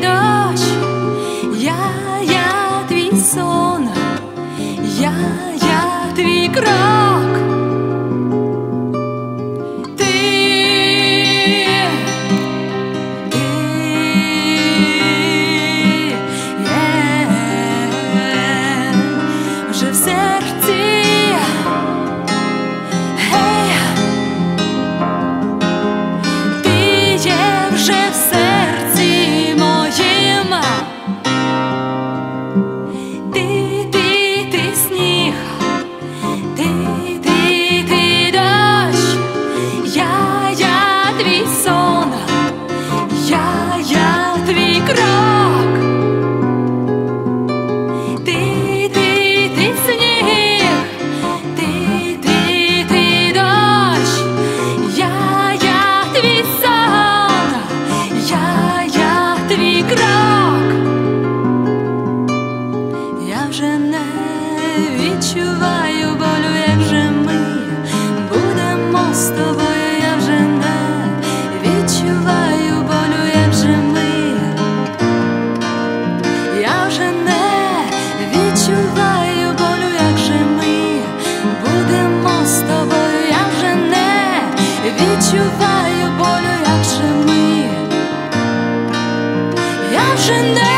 твій дощ, я, я твій сон, я, я твій кров. відчуваю болю, як же ми. Я вже не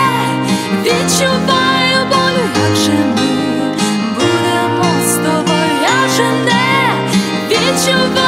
відчуваю болю, як же ми будемо з тобою, я вже не відчуваю.